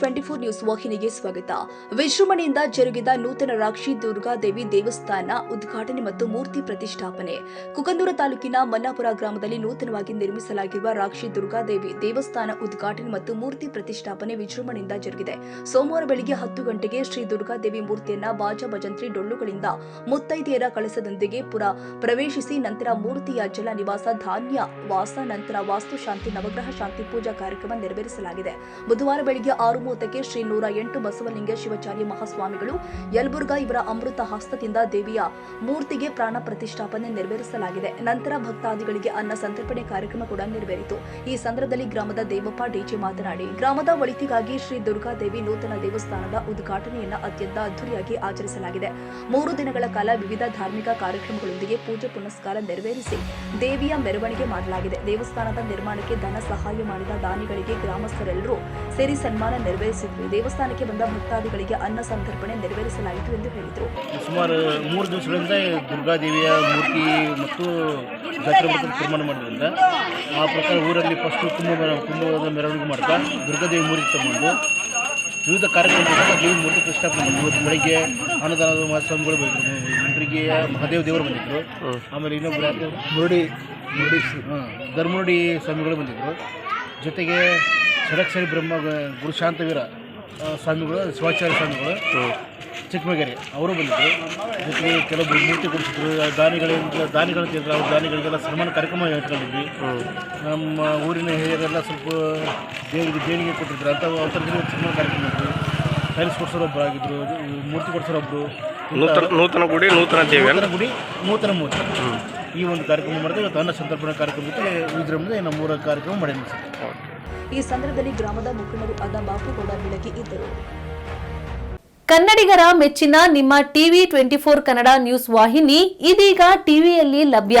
TV twenty four news ವಾಹಿನಿಗೆ ಸ್ವಾಗತ. ವಿಜೃಂಭಣೆಯಿಂದ ಜರುಗಿದ ನೂತನ ರಾಕ್ಷಿ ದುರ್ಗಾದೇವಿ ದೇವಸ್ಥಾನ ಉದ್ಘಾಟನೆ ಮತ್ತು ಮೂರ್ತಿ ಪ್ರತಿಷ್ಠಾಪನೆ. ಕುಕಂದೂರ ತಾಲೂಕಿನ ಮಲ್ಲಾಪುರ ಗ್ರಾಮದಲ್ಲಿ ನೂತನವಾಗಿ ನಿರ್ಮಿಸಲಾಗಿರುವ ರಾಕ್ಷಿ ದುರ್ಗಾದೇವಿ ದೇವಸ್ಥಾನ ಉದ್ಘಾಟನೆ ಮತ್ತು ಮೂರ್ತಿ ಪ್ರತಿಷ್ಠಾಪನೆ ವಿಜೃಂಭಣೆಯಿಂದ ಜರುಗಿದೆ. ಸೋಮವಾರ ಬೆಳಗ್ಗೆ ಹತ್ತು ಗಂಟೆಗೆ ಶ್ರೀ ದುರ್ಗಾದೇವಿ ಮೂರ್ತಿಯನ್ನ ಬಾಜ ಭಜಂತ್ರಿ ಡೊಳ್ಳುಗಳಿಂದ ಮುತ್ತೈದೆಯರ ಕಳಸದೊಂದಿಗೆ ಪುರ ಪ್ರವೇಶಿಸಿ ನಂತರ ಮೂರ್ತಿಯ ಜಲ ನಿವಾಸ ಧಾನ್ಯ ವಾಸ ನಂತರ ವಾಸ್ತುಶಾಂತಿ ನವಗ್ರಹ ಶಾಂತಿ ಪೂಜಾ ಕಾರ್ಯಕ್ರಮ ನೆರವೇರಿಸಲಾಗಿದೆ. ಬುಧವಾರ ಬೆಳಗ್ಗೆ ಆರು ಮೂವತ್ತಕ್ಕೆ ಶ್ರೀ ನೂರ ಎಂಟು ಬಸವಲಿಂಗ ಶಿವಾಚಾರ್ಯ ಮಹಾಸ್ವಾಮಿಗಳು, ಯಲಬುರ್ಗಾ ಇವರ ಅಮೃತ ಹಸ್ತದಿಂದ ದೇವಿಯ ಮೂರ್ತಿಗೆ ಪ್ರಾಣ ಪ್ರತಿಷ್ಠಾಪನೆ ನೆರವೇರಿಸಲಾಗಿದೆ. ನಂತರ ಭಕ್ತಾದಿಗಳಿಗೆ ಅನ್ನ ಸಂತರ್ಪಣೆ ಕಾರ್ಯಕ್ರಮ ಕೂಡ ನೆರವೇರಿತು. ಈ ಸಂದರ್ಭದಲ್ಲಿ ಗ್ರಾಮದ ದೇವಪ್ಪ ಡಿಜೆ ಮಾತನಾಡಿ, ಗ್ರಾಮದ ಒಳಿತಿಗಾಗಿ ಶ್ರೀ ದುರ್ಗಾದೇವಿ ನೂತನ ದೇವಸ್ಥಾನದ ಉದ್ಘಾಟನೆಯನ್ನು ಅತ್ಯಂತ ಅದ್ದೂರಿಯಾಗಿ ಆಚರಿಸಲಾಗಿದೆ. ಮೂರು ದಿನಗಳ ಕಾಲ ವಿವಿಧ ಧಾರ್ಮಿಕ ಕಾರ್ಯಕ್ರಮಗಳೊಂದಿಗೆ ಪೂಜೆ ಪುನಸ್ಕಾರ ನೆರವೇರಿಸಿ ದೇವಿಯ ಮೆರವಣಿಗೆ ಮಾಡಲಾಗಿದೆ. ದೇವಸ್ಥಾನದ ನಿರ್ಮಾಣಕ್ಕೆ ಧನ ಸಹಾಯ ಮಾಡಿದ ದಾನಿಗಳಿಗೆ ಗ್ರಾಮಸ್ಥರೆಲ್ಲರೂ ಸೇರಿ ಸನ್ಮಾನ ನೆರವೇರಿಸಿದ್ವಿ ದೇವಸ್ಥಾನಕ್ಕೆ ಬಂದ ಭಕ್ತಾದಿಗಳಿಗೆ ಅನ್ನ ಸಂತರ್ಪಣೆ ನೆರವೇರಿಸಲಾಯಿತು ಎಂದು ಹೇಳಿದರು. ಸುಮಾರು ಮೂರು ದಿವಸಗಳಿಂದ ದುರ್ಗಾದೇವಿಯ ಮೂರ್ತಿ ಮತ್ತು ಜಾತ್ರೆ ತೀರ್ಮಾನ ಮಾಡೋದ್ರಿಂದ ಆ ಪ್ರಕಾರ ಊರಲ್ಲಿ ಫಸ್ಟು ಕುಂಭ ಕುಂಭದ ಮೆರವಣಿಗೆ ಮಾಡ್ತಾ ದುರ್ಗಾದೇವಿ ಮೂರ್ತಿ ತಗೊಂಡು ವಿವಿಧ ಕಾರ್ಯಕ್ರಮಗಳಿಂದ ದೇವಿ ಮೂರ್ತಿ ಪ್ರತಿಷ್ಠಾಪನೆ ಮಾಡಿದ್ರು. ಬೆಳಗ್ಗೆ ಅನ್ನದಾನದ ಮಹಾಸ್ವಾಮಿಗಳು ಬಂದಿದ್ರು. ಮಂಡ್ರಿಗೆ ಮಹಾದೇವ ದೇವರು ಬಂದಿದ್ದರು ಆಮೇಲೆ ಇನ್ನೊಬ್ಬರು ಯಾರು? ಮುರುಡಿ ಮುರುಡಿ ಹಾಂ ಧರ್ಮುರುಡಿ ಸ್ವಾಮಿಗಳು ಬಂದಿದ್ದರು ಜೊತೆಗೆ ಷಡಕ್ಷರಿ ಬ್ರಹ್ಮ ಗುರುಶಾಂತವೀರ ಶಾಂತವೀರ ಸ್ವಾಮಿಗಳು ಶಿವಾಚಾರ್ಯ ಸ್ವಾಮಿಗಳು ಚಿಕ್ಕಮಗೆರೆ ಅವರು ಬಂದಿದ್ದರು. ಜೊತೆಗೆ ಕೆಲವೊಬ್ಬರು ಮೂರ್ತಿ ಕೊಡಿಸಿದ್ರು. ದಾನಿಗಳಿಂದ ದಾನಿಗಳು ತಿಂದ್ರೆ ಅವ್ರ ದಾನಿಗಳಿಗೆಲ್ಲ ಸನ್ಮಾನ ಕಾರ್ಯಕ್ರಮ ಇಟ್ಕೊಂಡಿದ್ವಿ ನಮ್ಮ ಊರಿನ ಹಿರಿಯರೆಲ್ಲ ಸ್ವಲ್ಪ ದೇವಿಗೆ ದೇಣಿಗೆ ಕೊಟ್ಟಿದ್ರು. ಅಂತ ಅವ್ರ ಸನ್ಮಾನ ಕಾರ್ಯಕ್ರಮ ಇತ್ತು. ಟೈಲ್ಸ್ ಕೊಡಿಸೋರೊಬ್ಬರು ಆಗಿದ್ರು ಮೂರ್ತಿ ಕೊಡಿಸೋರೊಬ್ಬರು ಒಬ್ಬರು ನೂತನ ನೂತನ ಗುಡಿ ನೂತನ ದೇವಿ ನೂತನ ಗುಡಿ ನೂತನ ಮೂರ್ತಿ. ಈ ಒಂದು ಕಾರ್ಯಕ್ರಮ ಮಾಡಿದ್ರೆ ಇವತ್ತು ಅನ್ನ ಸಂತರ್ಪಣೆ ಕಾರ್ಯಕ್ರಮಕ್ಕೆ ವಿಜೃಂಭಣೆ ನಮ್ಮ ಮೂರ ಕಾರ್ಯಕ್ರಮ ಮಾಡಿದ್ವಿ ಸರ್. ಈ ಸಂದರ್ಭದಲ್ಲಿ ಗ್ರಾಮದ ಮುಖಂಡರು ಆದ ಬಾಪುಗೌಡ ಬೆಳಗಿ ಇದ್ದರು. ಕನ್ನಡಿಗರ ಮೆಚ್ಚಿನ ನಿಮ್ಮ TV twenty four Kannada news ವಾಹಿನಿ ಇದೀಗ ಟಿವಿಯಲ್ಲಿ ಲಭ್ಯ.